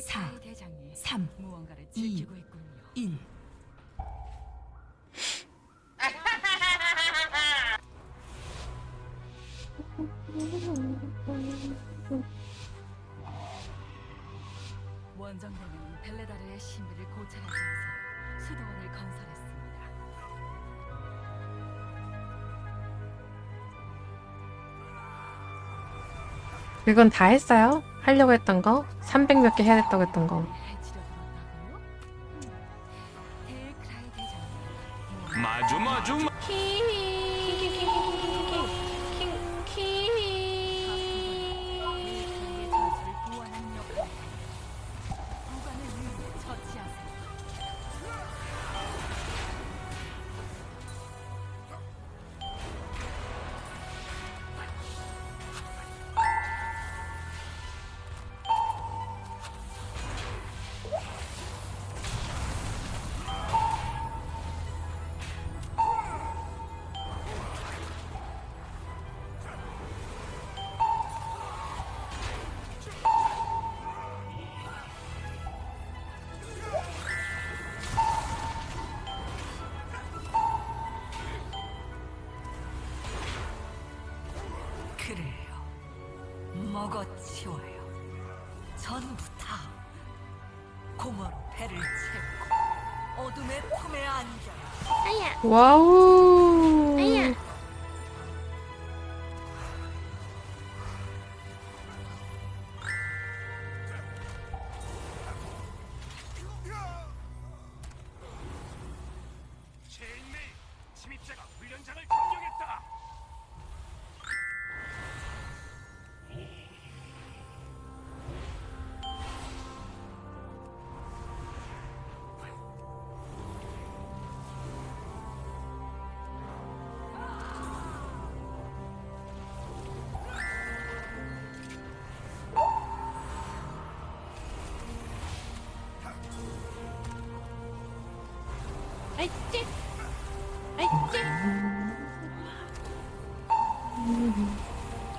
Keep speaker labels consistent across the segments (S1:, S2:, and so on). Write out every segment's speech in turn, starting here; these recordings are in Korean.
S1: 사,
S2: 델카이 대장이
S1: 삼,
S2: 무언가를
S1: 이,
S2: 지키고 있군요.
S1: 1.
S2: 원정대는 벨레다르의 신비를 고찰하기 위해서 수도원을 건설했습니다.
S3: 이건 다 했어요? 하려고 했던 거? 300 몇 개 해야 됐다고 했던 거.
S2: 치워요. 전부 다 공허로 배를 채우고 어둠의 품에 안겨요.
S3: 와우.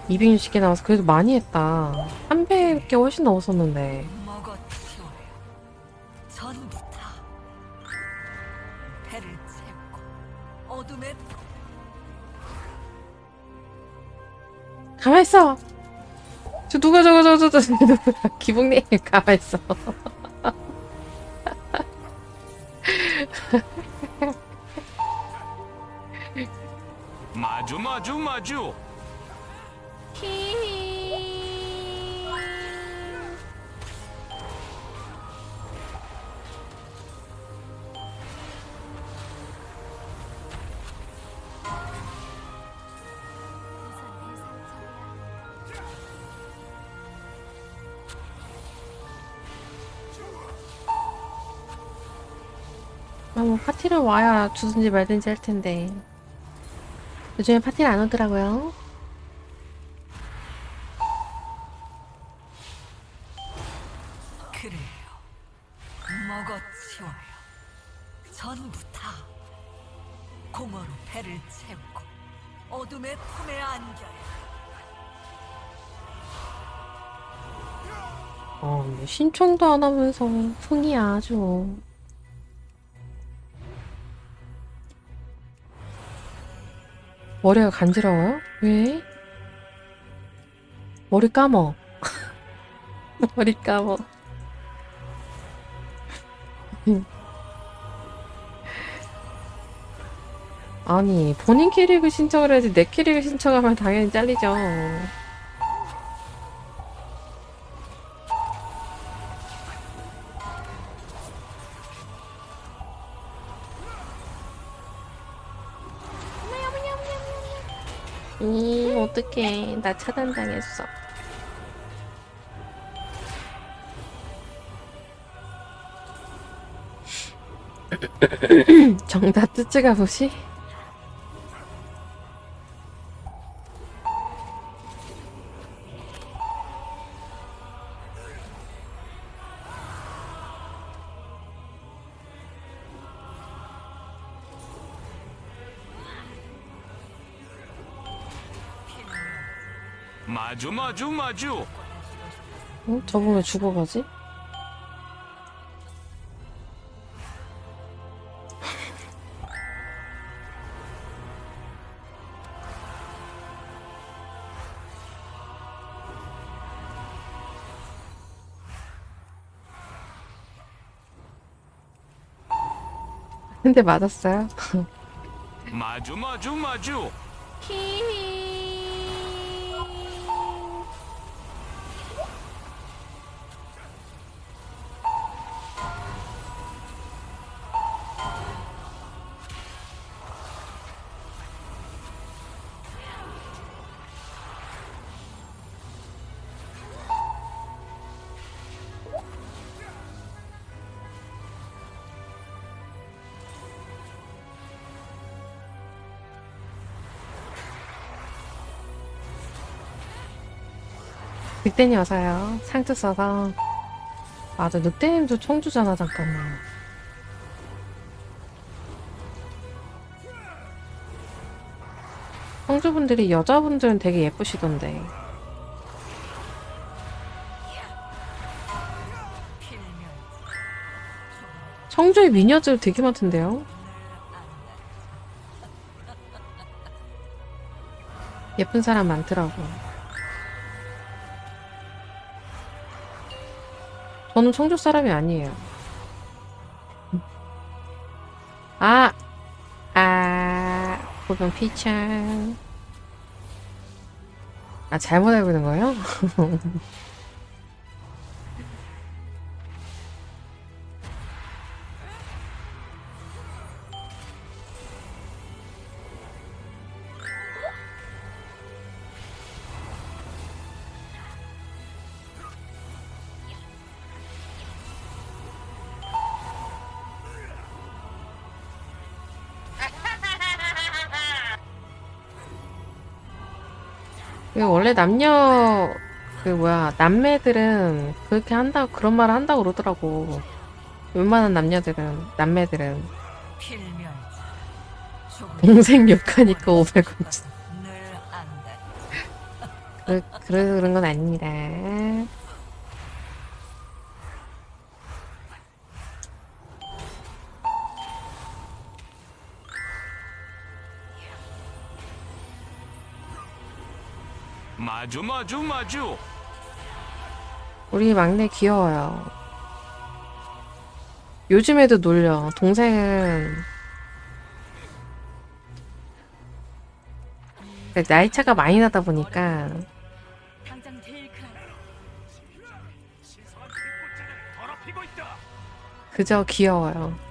S3: 260개 나와서 그래도 많이 했다. 300개 훨씬 넘었었는데. 가만있어! 저 누가 저거 저거 저거 저거? 기봉님 가만있어.
S4: 마주 마주 마주.
S3: 파티를 와야 주든지 말든지 할 텐데. 요즘에 파티를 안 오더라고요.
S2: 그래요. 먹어 치워요. 전부 다 공허로 배를 채우고 어둠의 품에 안겨요.
S3: 어, 뭐 신청도 안 하면서 흥이야 아주. 머리가 간지러워요? 왜? 머리 감어. 머리 감어. 아니, 본인 캐릭을 신청을 해야지 내 캐릭을 신청하면 당연히 잘리죠. 어떡해. 나 차단당했어. 정답 쯔쯔가 보시?
S4: 마주 마주
S3: 어? 저거 왜 죽어가지? 근데 맞았어요.
S4: 마주 마주 마주 히히
S3: 늑대님 어서요. 상투 써서. 맞아, 늑대님도 청주잖아, 잠깐만. 청주분들이 여자분들은 되게 예쁘시던데. 청주에 미녀들 되게 많던데요? 예쁜 사람 많더라고. 저는 청주 사람이 아니에요. 아! 아, 보면 피창. 아, 잘못 알고 있는 거예요? 원래 남녀 그 뭐야 남매들은 그렇게 한다고 그런 말을 한다고 그러더라고. 웬만한 남녀들은 남매들은 동생 욕하니까 500원. 주-
S2: 늘 안다.
S3: 그 그래서 그런 건 아닙니다.
S4: 마주 마주 마주.
S3: 우리 막내 귀여워요. 요즘에도 놀려. 동생은 나이 차가 많이 나다 보니까. 그저 귀여워요.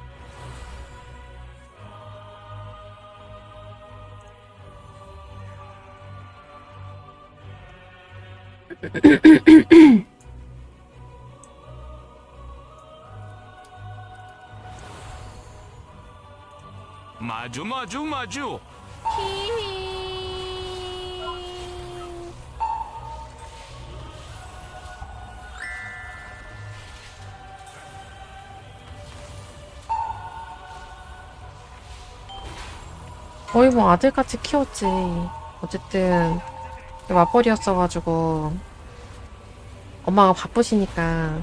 S4: 마주 마주 마주.
S3: 거의 뭐 아들같이 키웠지. 어쨌든 맞벌이였어가지고 엄마가 바쁘시니까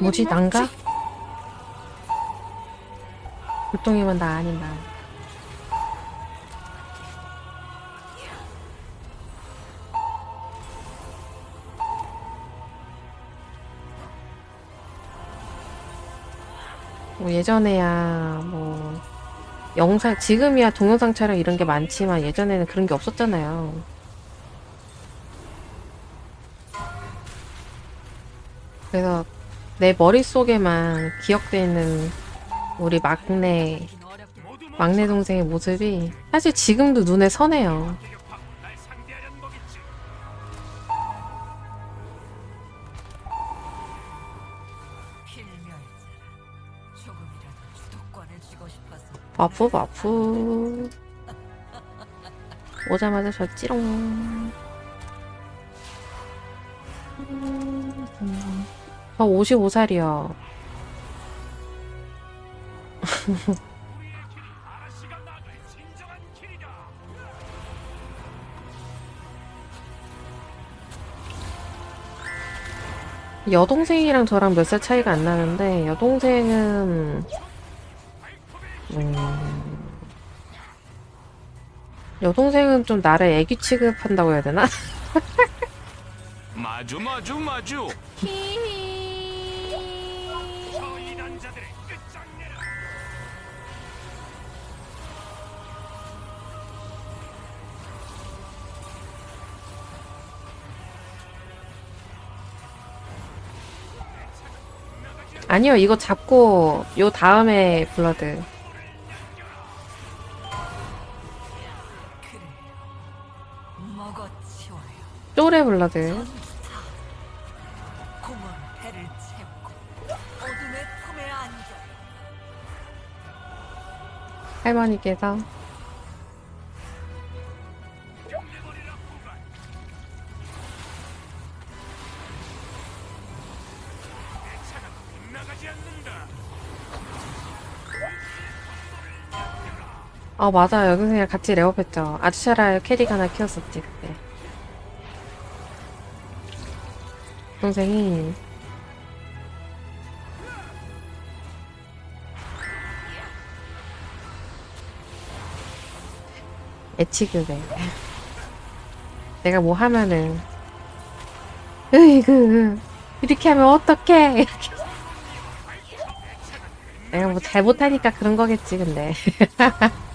S3: 뭐지 난가? 불똥이면 나 아닌가? 뭐 예전에야 뭐 영상 지금이야 동영상 촬영 이런 게 많지만 예전에는 그런 게 없었잖아요. 그래서 내 머릿속에만 기억되는 우리 막내 막내 동생의 모습이 사실 지금도 눈에 선해요. 바프 바프 오자마자 졌지롱 저 55살이요
S4: 우리의 길이 아라씨가 나갈 진정한 길이다.
S3: 여동생이랑 저랑 몇 살 차이가 안 나는데 여동생은 음, 여동생은 좀 나를 애기 취급한다고 해야 되나?
S4: 마주 마주 마주.
S3: 아니요, 이거 잡고 요 다음에 블러드.
S4: 내 차가 빗나가지 않는다.
S3: 아 맞아 여동생이랑 같이 레업했죠. 아주샤라 캐릭 하나 키웠었지 그때 동생이 애취급해 내가 뭐 하면은. 으이그 이렇게 하면 어떡해. 내가 뭐 잘못하니까 그런 거겠지 근데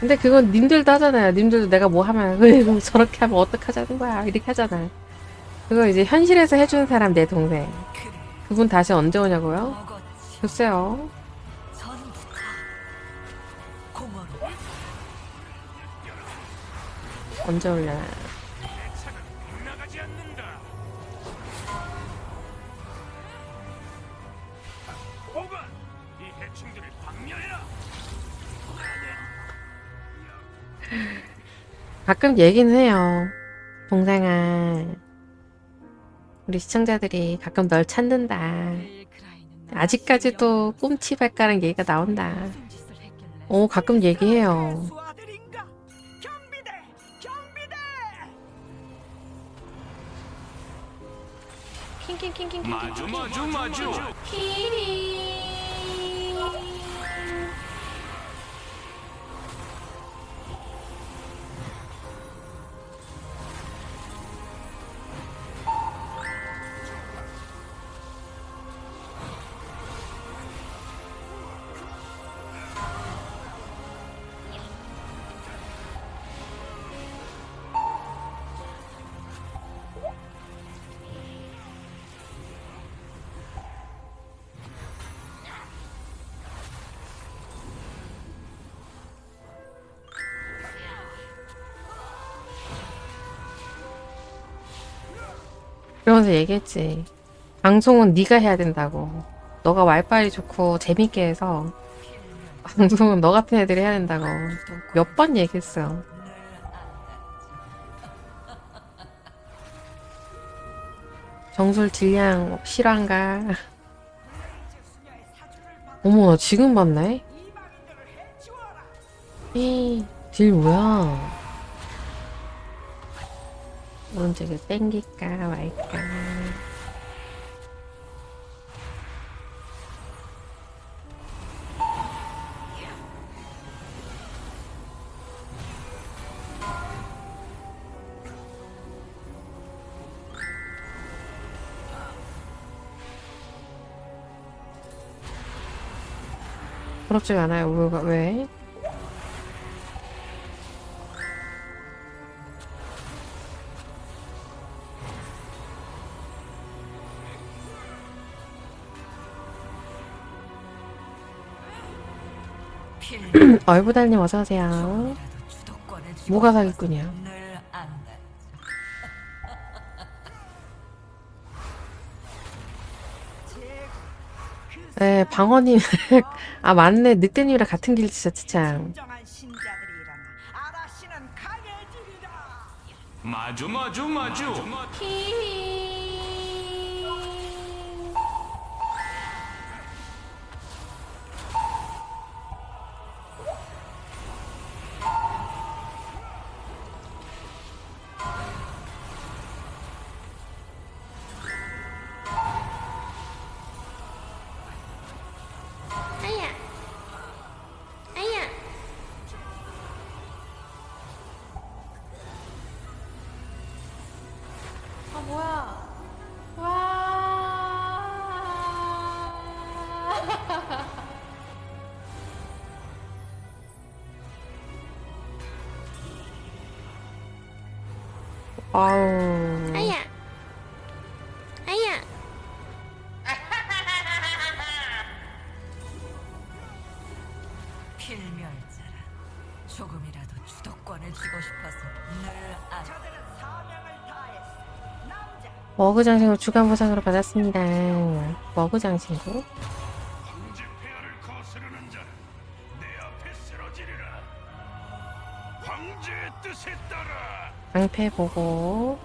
S3: 근데 그건 님들도 하잖아요. 님들도 내가 뭐 하면 으이구 저렇게 하면 어떡하자는 거야 이렇게 하잖아요. 그거 이제 현실에서 해주는 사람 내 동생. 그분 다시 언제 오냐고요? 글쎄요. 언제 올려나. 가끔 얘기는 해요. 동생아. 우리 시청자들이 가끔 널 찾는다. 아직까지도 꿈치발가락 얘기가 나온다. 오, 가끔 얘기해요.
S1: 경비대!
S4: 마주 마주 마주.
S3: 그러면서 얘기했지. 방송은 네가 해야 된다고. 너가 와이파이 좋고 재밌게 해서 방송은 너 같은 애들이 해야 된다고. 몇 번 얘기했어. 정술 질량 실화인가? 어머, 나 지금 봤네? 에이, 딜 뭐야? 오른쪽에 땡길까 말까? 부럽지가 않아요. 왜? 왜? 얼부달님 어서오세요. 뭐가 사기꾼이야? 네, 방어님. 아, 맞네. 늑대님이랑 같은 길 진짜 참.
S4: 마주 마주 마주.
S3: 아야. 아야.
S2: 필멸자라. 조금이라도 주도권을 쥐고 싶어서 늘 안.
S1: 저들은 사명을 다했어. 남자
S3: 머그 장신구 주간 보상으로 받았습니다. 머그 장신구. 방패 보고.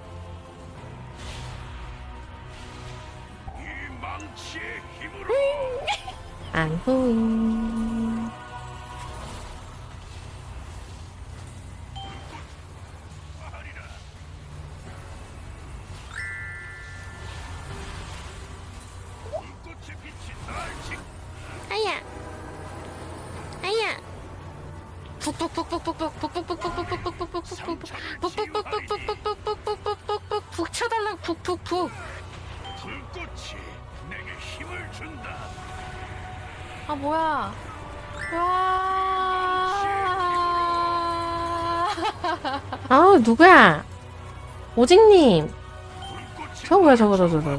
S3: 안 후잉. 아 누구야? 오직님. 저거 뭐야, 저거, 저거, 저거.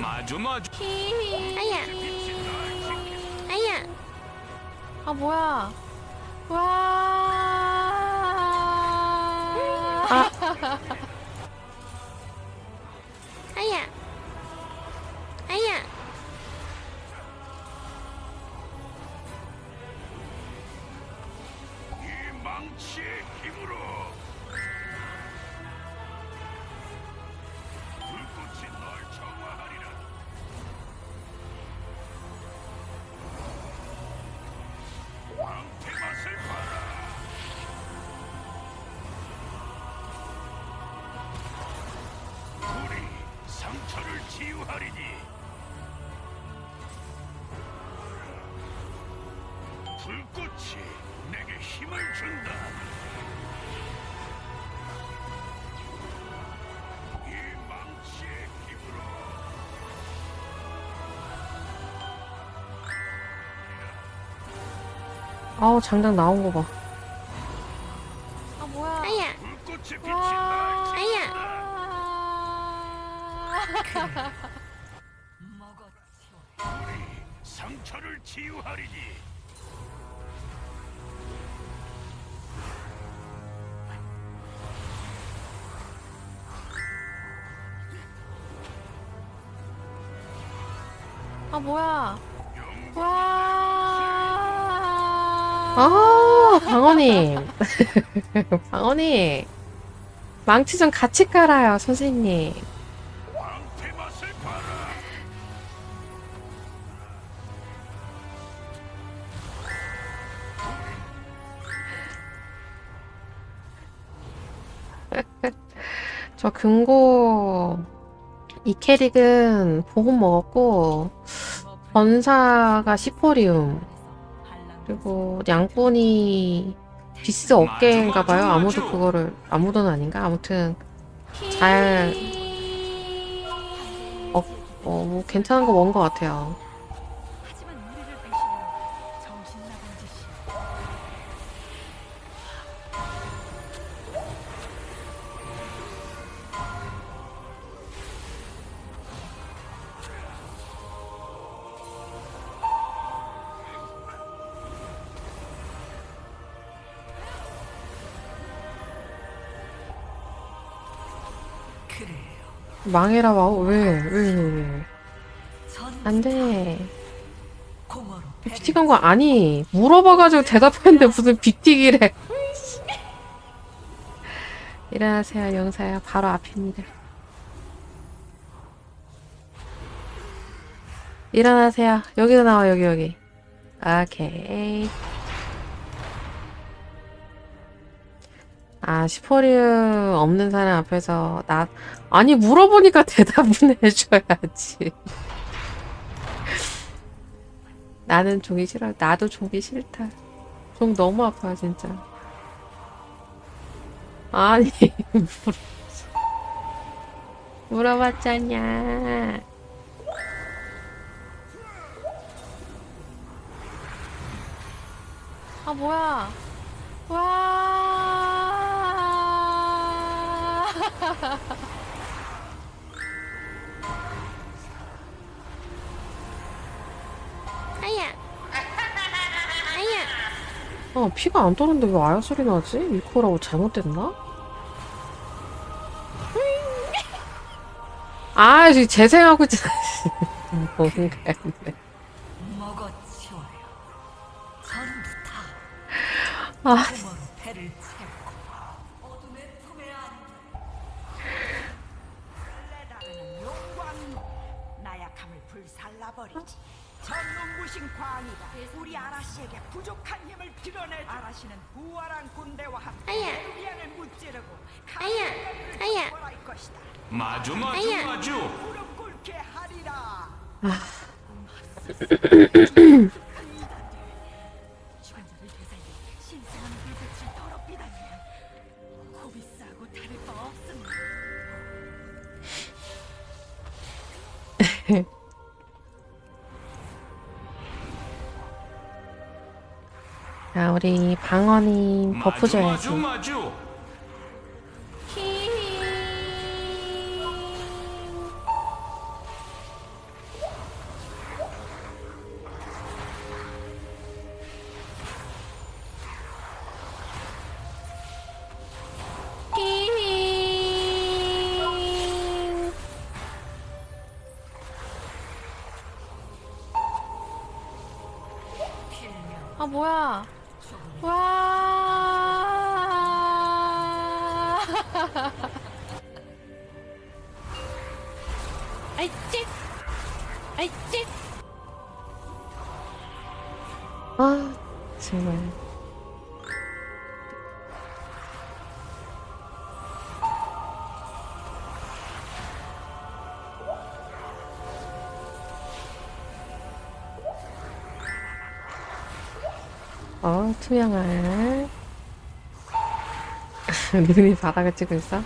S4: 마주 마주
S3: 아야. 아야. 아 뭐야? 와. 아.
S4: 아우
S3: 장작 나온 거 봐. 아 뭐야? 아야.
S2: 먹었지.
S4: 우리 상처를 치유하리니
S3: 아 뭐야? 아 방어님. 방어님. 망치 좀 같이 깔아요 선생님. 저 금고 이 캐릭은 보급 먹었고 전사가 시포리움 그리고 양꾼이 비스 어깨인가 봐요. 아무도 그거를 아무도는 아닌가? 아무튼 잘 어, 어, 뭐 괜찮은 거 먹은 것 같아요. 망해라 와. 왜? 왜? 왜? 왜? 전안 돼. 빅틱한 거 아니. 물어봐가지고 대답했는데 무슨 빅틱이래. 일어나세요, 영사야. 바로 앞입니다. 일어나세요. 여기로 나와, 여기, 여기. 오케이. 아, 시포류 없는 사람 앞에서 나, 아니, 물어보니까 대답은 해줘야지. 나는 종이 싫어. 나도 종이 싫다. 종 너무 아파, 진짜. 아니, 물어. 물어봤잖냐. 아, 뭐야. 와. 아 피가 안 도는데 왜 아야 소리 나지? 미코라고 잘못됐나? 아 지금 재생하고 있잖아 뭔가 했네
S2: 먹어치워요. 전부 다
S3: 아
S1: 신성한 불빛을 더럽히다니 고비스하고 다를 바 없습니다
S3: 자, 우리 방언이 버프 줘야지.
S4: 마주 마주.
S5: 뭐야? 와. 아이 찌. 아이 찌.
S3: 아, 정말. 투명알. 눈이 바닥을 찍고 있어?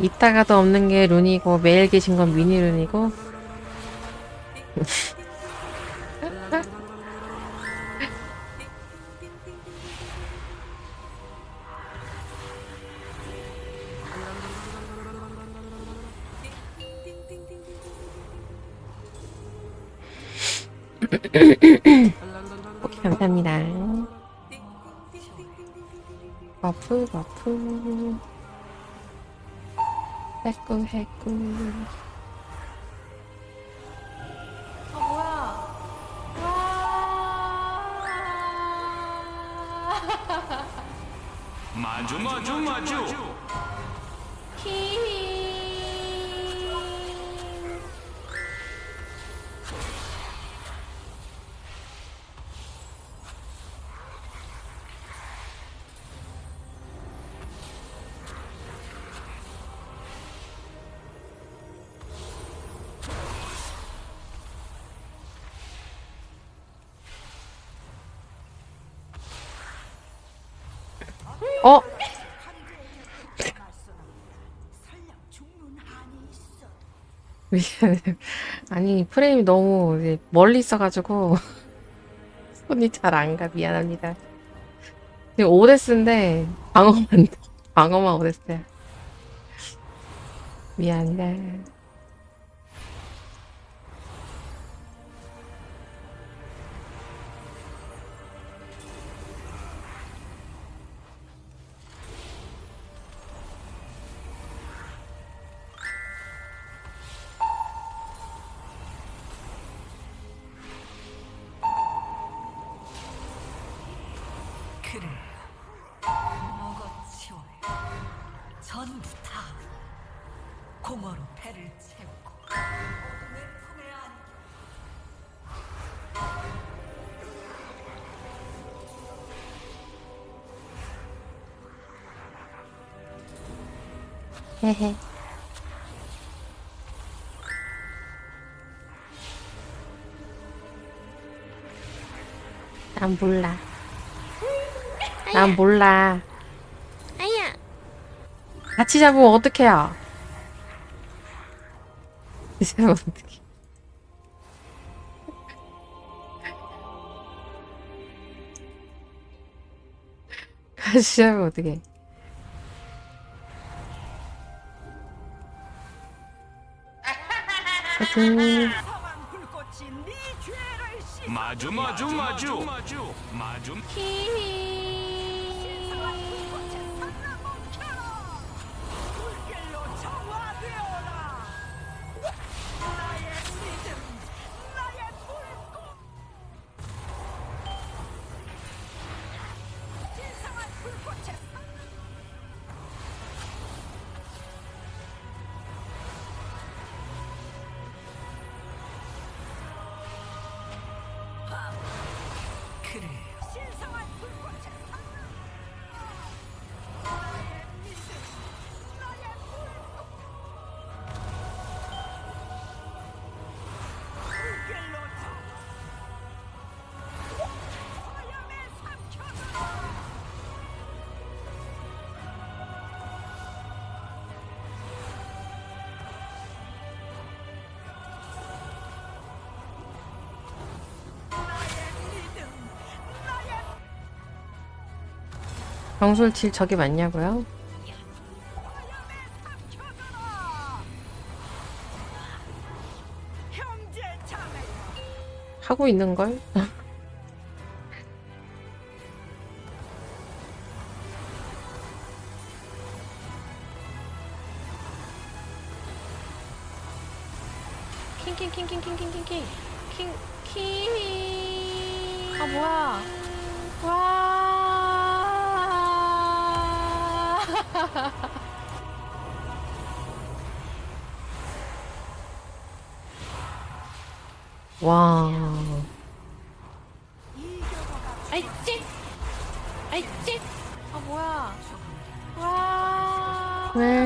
S3: 이따가도 없는 게 룬이고 매일 계신 건 미니 룬이고 감사합니다. 버프 버프 해꾸 해꾸 어? 아니, 프레임이 너무 멀리 있어가지고, 손이 잘 안 가. 미안합니다. 지금 오데스인데, 방어만, 방어만 오데스야. 미안해.
S2: 공허로 배를 채우고 어둠의 품에 안겨.
S3: 헤헤. 난 몰라. 난 몰라.
S5: 아야.
S3: 같이 잡으면 어떡해요? 이제 뭐 어떻게? 다시 하면
S1: 어떻게?
S4: 마주 마주 마주 마주
S1: 마주 히히
S3: 병솔 칠 적이 맞냐고요? 하고 있는걸?
S5: 와
S3: 왜?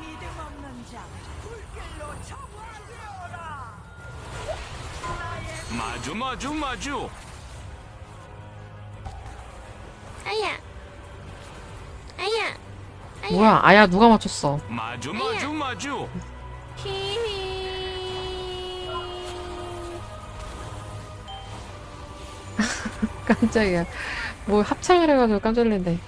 S1: 믿음 없는 자 불길로 정화되어라 나의
S4: 마주 마주 마주
S5: 아야 아야
S3: 뭐야? 아야 누가 맞췄어?
S4: 마주 마주 마주
S5: 킹
S3: 깜짝이야. 뭐 합창을 해가지고 깜짝 놀랐네.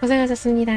S3: 고생하셨습니다.